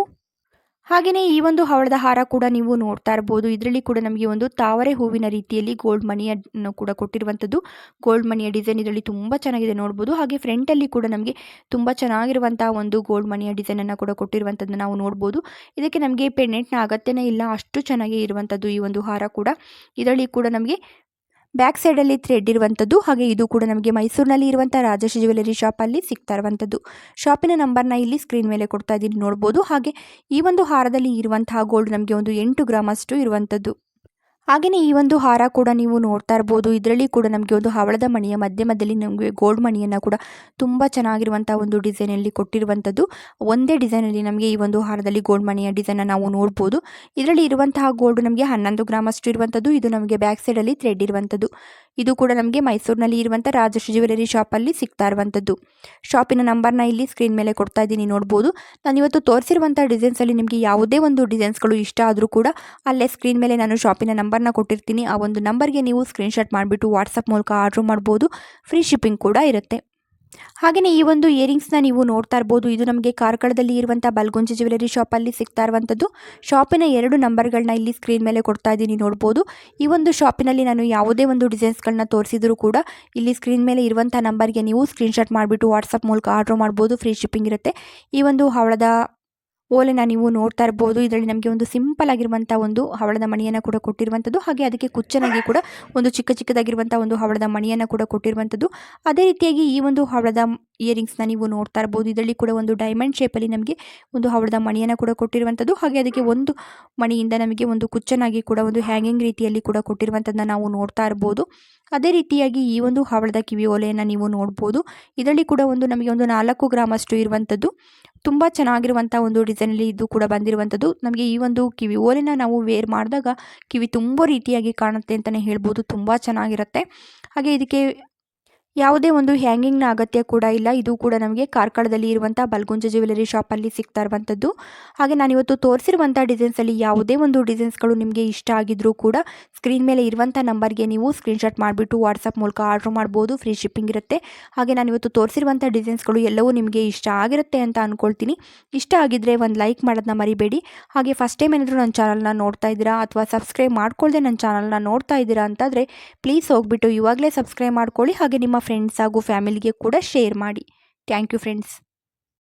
ಹಾಗೆಯೇ ಈ ಒಂದು ಹವಳದ ಹಾರ ಕೂಡ ನೀವು ನೋಡ್ತಾ ಇರ್ಬೋದು. ಇದರಲ್ಲಿ ಕೂಡ ನಮಗೆ ಒಂದು ತಾವರೆ ಹೂವಿನ ರೀತಿಯಲ್ಲಿ ಗೋಲ್ಡ್ ಮಣಿಯನ್ನು ಕೂಡ ಕೊಟ್ಟಿರುವಂಥದ್ದು. ಗೋಲ್ಡ್ ಮಣಿಯ ಡಿಸೈನ್ ಇದರಲ್ಲಿ ತುಂಬ ಚೆನ್ನಾಗಿದೆ ನೋಡ್ಬೋದು. ಹಾಗೆ ಫ್ರಂಟಲ್ಲಿ ಕೂಡ ನಮಗೆ ತುಂಬ ಚೆನ್ನಾಗಿರುವಂಥ ಒಂದು ಗೋಲ್ಡ್ ಮಣಿಯ ಡಿಸೈನನ್ನು ಕೂಡ ಕೊಟ್ಟಿರುವಂಥದ್ದು ನಾವು ನೋಡ್ಬೋದು. ಇದಕ್ಕೆ ನಮಗೆ ಪೆಂಡೆಂಟ್ನ ಅಗತ್ಯನೇ ಇಲ್ಲ. ಅಷ್ಟು ಚೆನ್ನಾಗಿ ಇರುವಂಥದ್ದು ಈ ಒಂದು ಹಾರ ಕೂಡ. ಇದರಲ್ಲಿ ಕೂಡ ನಮಗೆ ಬ್ಯಾಕ್ ಸೈಡಲ್ಲಿ ಥ್ರೆಡ್ ಇರುವಂಥದ್ದು, ಹಾಗೆ ಇದು ಕೂಡ ನಮಗೆ ಮೈಸೂರಿನಲ್ಲಿ ಇರುವಂಥ ರಾಜೇಶ್ ಜ್ಯುವೆಲರಿ ಶಾಪಲ್ಲಿ ಸಿಗ್ತಾ ಇರುವಂಥದ್ದು. ಶಾಪಿನ ನಂಬರ್ನ ಇಲ್ಲಿ ಸ್ಕ್ರೀನ್ ಮೇಲೆ ಕೊಡ್ತಾ ಇದ್ದೀನಿ, ನೋಡ್ಬೋದು. ಹಾಗೆ ಈ ಒಂದು ಹಾರದಲ್ಲಿ ಇರುವಂತಹ ಗೋಲ್ಡ್ ನಮಗೆ ಒಂದು ಎಂಟು ಗ್ರಾಮ್ ಅಷ್ಟು ಇರುವಂಥದ್ದು. ಹಾಗೆಯೇ ಈ ಒಂದು ಹಾರ ಕೂಡ ನೀವು ನೋಡ್ತಾ ಇರ್ಬೋದು. ಇದರಲ್ಲಿ ಕೂಡ ನಮಗೆ ಒಂದು ಹವಳದ ಮಣಿಯ ಮಧ್ಯ ಮಧ್ಯದಲ್ಲಿ ನಮಗೆ ಗೋಲ್ಡ್ ಮಣಿಯನ್ನು ಕೂಡ ತುಂಬ ಚೆನ್ನಾಗಿರುವಂಥ ಒಂದು ಡಿಸೈನಲ್ಲಿ ಕೊಟ್ಟಿರುವಂಥದ್ದು. ಒಂದೇ ಡಿಸೈನಲ್ಲಿ ನಮಗೆ ಈ ಒಂದು ಹಾರದಲ್ಲಿ ಗೋಲ್ಡ್ ಮಣಿಯ ಡಿಸೈನ ನಾವು ನೋಡ್ಬೋದು. ಇದರಲ್ಲಿ ಇರುವಂತಹ ಗೋಲ್ಡ್ ನಮಗೆ ಹನ್ನೊಂದು ಗ್ರಾಮ್ ಅಷ್ಟು ಇರುವಂಥದ್ದು. ಇದು ನಮಗೆ ಬ್ಯಾಕ್ ಸೈಡಲ್ಲಿ ಥ್ರೆಡ್ ಇರುವಂಥದ್ದು. ಇದು ಕೂಡ ನಮಗೆ ಮೈಸೂರಿನಲ್ಲಿ ಇರುವಂಥ ರಾಜಶ್ರೀ ಜ್ಯುವೆಲರಿ ಶಾಪಲ್ಲಿ ಸಿಗ್ತಾ ಇರುವಂಥದ್ದು. ಶಾಪಿನ ನಂಬರ್ನ ಇಲ್ಲಿ ಸ್ಕ್ರೀನ್ ಮೇಲೆ ಕೊಡ್ತಾ ಇದ್ದೀನಿ, ನೋಡ್ಬೋದು. ನಾನು ಇವತ್ತು ತೋರಿಸಿರುವಂಥ ಡಿಸೈನ್ಸಲ್ಲಿ ನಿಮಗೆ ಯಾವುದೇ ಒಂದು ಡಿಸೈನ್ಸ್ಗಳು ಇಷ್ಟ ಆದರೂ ಕೂಡ ಅಲ್ಲೇ ಸ್ಕ್ರೀನ್ ಮೇಲೆ ನಾನು ಶಾಪಿನ ನಂಬರ್ನ ಕೊಟ್ಟಿರ್ತೀನಿ. ಆ ಒಂದು ನಂಬರ್ಗೆ ನೀವು ಸ್ಕ್ರೀನ್ಶಾಟ್ ಮಾಡಿಬಿಟ್ಟು ವಾಟ್ಸಪ್ ಮೂಲಕ ಆರ್ಡ್ರ್ ಮಾಡ್ಬೋದು. ಫ್ರೀ ಶಿಪ್ಪಿಂಗ್ ಕೂಡ ಇರುತ್ತೆ. ಹಾಗೆಯೇ ಈ ಒಂದು ಇಯರಿಂಗ್ಸ್ನ ನೀವು ನೋಡ್ತಾ ಇರ್ಬೋದು. ಇದು ನಮಗೆ ಕಾರ್ಕಳದಲ್ಲಿ ಇರುವಂಥ ಬಲ್ಗುಂಜಿ ಜ್ಯುವೆಲರಿ ಶಾಪಲ್ಲಿ ಸಿಗ್ತಾ ಇರುವಂಥದ್ದು ಶಾಪಿನ ಎರಡು ನಂಬರ್ಗಳನ್ನ ಇಲ್ಲಿ ಸ್ಕ್ರೀನ್ ಮೇಲೆ ಕೊಡ್ತಾ ಇದ್ದೀನಿ ನೋಡ್ಬೋದು. ಈ ಒಂದು ಶಾಪಿನಲ್ಲಿ ನಾನು ಯಾವುದೇ ಒಂದು ಡಿಸೈನ್ಸ್ಗಳನ್ನ ತೋರಿಸಿದರೂ ಕೂಡ ಇಲ್ಲಿ ಸ್ಕ್ರೀನ್ ಮೇಲೆ ಇರುವಂಥ ನಂಬರ್ಗೆ ನೀವು ಸ್ಕ್ರೀನ್ಶಾಟ್ ಮಾಡಿಬಿಟ್ಟು ವಾಟ್ಸಪ್ ಮೂಲಕ ಆರ್ಡ್ರ್ ಮಾಡ್ಬೋದು. ಫ್ರೀ ಶಿಪ್ಪಿಂಗ್ ಇರುತ್ತೆ. ಈ ಒಂದು ಹವಳದ ಓಲೆನ ನೀವು ನೋಡ್ತಾ ಇರ್ಬೋದು. ಇದರಲ್ಲಿ ನಮಗೆ ಒಂದು ಸಿಂಪಲ್ ಆಗಿರುವಂಥ ಒಂದು ಹವಳದ ಮಣಿಯನ್ನು ಕೂಡ ಕೊಟ್ಟಿರುವಂಥದ್ದು ಹಾಗೆ ಅದಕ್ಕೆ ಕುಚ್ಚನಾಗಿ ಕೂಡ ಒಂದು ಚಿಕ್ಕ ಚಿಕ್ಕದಾಗಿರುವಂಥ ಒಂದು ಹವಳದ ಮಣಿಯನ್ನು ಕೂಡ ಕೊಟ್ಟಿರುವಂಥದ್ದು ಅದೇ ರೀತಿಯಾಗಿ ಈ ಒಂದು ಹವಳದ ಇಯರಿಂಗ್ಸ್ನ ನೀವು ನೋಡ್ತಾ ಇರ್ಬೋದು. ಇದರಲ್ಲಿ ಕೂಡ ಒಂದು ಡೈಮಂಡ್ ಶೇಪಲ್ಲಿ ನಮಗೆ ಒಂದು ಹವಳದ ಮಣಿಯನ್ನು ಕೂಡ ಕೊಟ್ಟಿರುವಂಥದ್ದು ಹಾಗೆ ಅದಕ್ಕೆ ಒಂದು ಮಣಿಯಿಂದ ನಮಗೆ ಒಂದು ಕುಚ್ಚನಾಗಿ ಕೂಡ ಒಂದು ಹ್ಯಾಂಗಿಂಗ್ ರೀತಿಯಲ್ಲಿ ಕೂಡ ಕೊಟ್ಟಿರುವಂಥದ್ದನ್ನ ನಾವು ನೋಡ್ತಾ ಇರ್ಬೋದು. ಅದೇ ರೀತಿಯಾಗಿ ಈ ಒಂದು ಹವಳದ ಕಿವಿ ಓಲೆಯನ್ನು ನೀವು ನೋಡ್ಬೋದು. ಇದರಲ್ಲಿ ಕೂಡ ಒಂದು ನಮಗೆ ಒಂದು ನಾಲ್ಕು ಗ್ರಾಮಷ್ಟು ಇರುವಂಥದ್ದು. ತುಂಬ ಚೆನ್ನಾಗಿರುವಂಥ ಒಂದು ಡಿಸೈನಲ್ಲಿ ಇದು ಕೂಡ ಬಂದಿರುವಂಥದ್ದು. ನಮಗೆ ಈ ಒಂದು ಕಿವಿ ಓಲೆನ ನಾವು ವೇರ್ ಮಾಡಿದಾಗ ಕಿವಿ ತುಂಬ ರೀತಿಯಾಗಿ ಕಾಣುತ್ತೆ ಅಂತಲೇ ಹೇಳ್ಬೋದು. ತುಂಬ ಚೆನ್ನಾಗಿರುತ್ತೆ. ಹಾಗೆ ಇದಕ್ಕೆ ಯಾವುದೇ ಒಂದು ಹ್ಯಾಂಗಿಂಗ್ನ ಅಗತ್ಯ ಕೂಡ ಇಲ್ಲ. ಇದು ಕೂಡ ನಮಗೆ ಕಾರ್ಕಳದಲ್ಲಿ ಇರುವಂಥ ಬಲ್ಗುಂಜ ಜ್ಯುವೆಲರಿ ಶಾಪಲ್ಲಿ ಸಿಗ್ತಾ ಇರುವಂಥದ್ದು ಹಾಗೆ ನಾನಿವತ್ತು ತೋರಿಸಿರುವಂಥ ಡಿಸೈನ್ಸಲ್ಲಿ ಯಾವುದೇ ಒಂದು ಡಿಸೈನ್ಸ್ಗಳು ನಿಮಗೆ ಇಷ್ಟ ಆಗಿದ್ರೂ ಕೂಡ ಸ್ಕ್ರೀನ್ ಮೇಲೆ ಇರುವಂಥ ನಂಬರ್ಗೆ ನೀವು ಸ್ಕ್ರೀನ್ಶಾಟ್ ಮಾಡಿಬಿಟ್ಟು ವಾಟ್ಸಪ್ ಮೂಲಕ ಆರ್ಡ್ರ್ ಮಾಡ್ಬೋದು. ಫ್ರೀ ಶಿಪ್ಪಿಂಗ್ ಇರುತ್ತೆ. ಹಾಗೆ ನಾನಿವತ್ತು ತೋರಿಸಿರುವಂಥ ಡಿಸೈನ್ಸ್ಗಳು ಎಲ್ಲವೂ ನಿಮಗೆ ಇಷ್ಟ ಆಗಿರುತ್ತೆ ಅಂತ ಅಂದ್ಕೊಳ್ತೀನಿ ಇಷ್ಟ ಆಗಿದ್ದರೆ ಒಂದು ಲೈಕ್ ಮಾಡೋದನ್ನ ಮರಿಬೇಡಿ. ಹಾಗೆ ಫಸ್ಟ್ ಟೈಮ್ ಏನಾದರೂ ನನ್ನ ಚಾನಲ್ನ ನೋಡ್ತಾ ಇದ್ದೀರಾ ಅಥವಾ ಸಬ್ಸ್ಕ್ರೈಬ್ ಮಾಡ್ಕೊಳ್ಳದೆ ನನ್ನ ಚಾನಲ್ನ ನೋಡ್ತಾ ಇದ್ದೀರಾ ಅಂತಂದರೆ ಪ್ಲೀಸ್ ಹೋಗ್ಬಿಟ್ಟು ಇವಾಗಲೇ ಸಬ್ಸ್ಕ್ರೈಬ್ ಮಾಡ್ಕೊಳ್ಳಿ. ಹಾಗೆ ನಿಮ್ಮ ಫ್ರೆಂಡ್ಸ್ ಹಾಗೂ ಫ್ಯಾಮಿಲಿಗೆ ಕೂಡ ಶೇರ್ ಮಾಡಿ. Thank you friends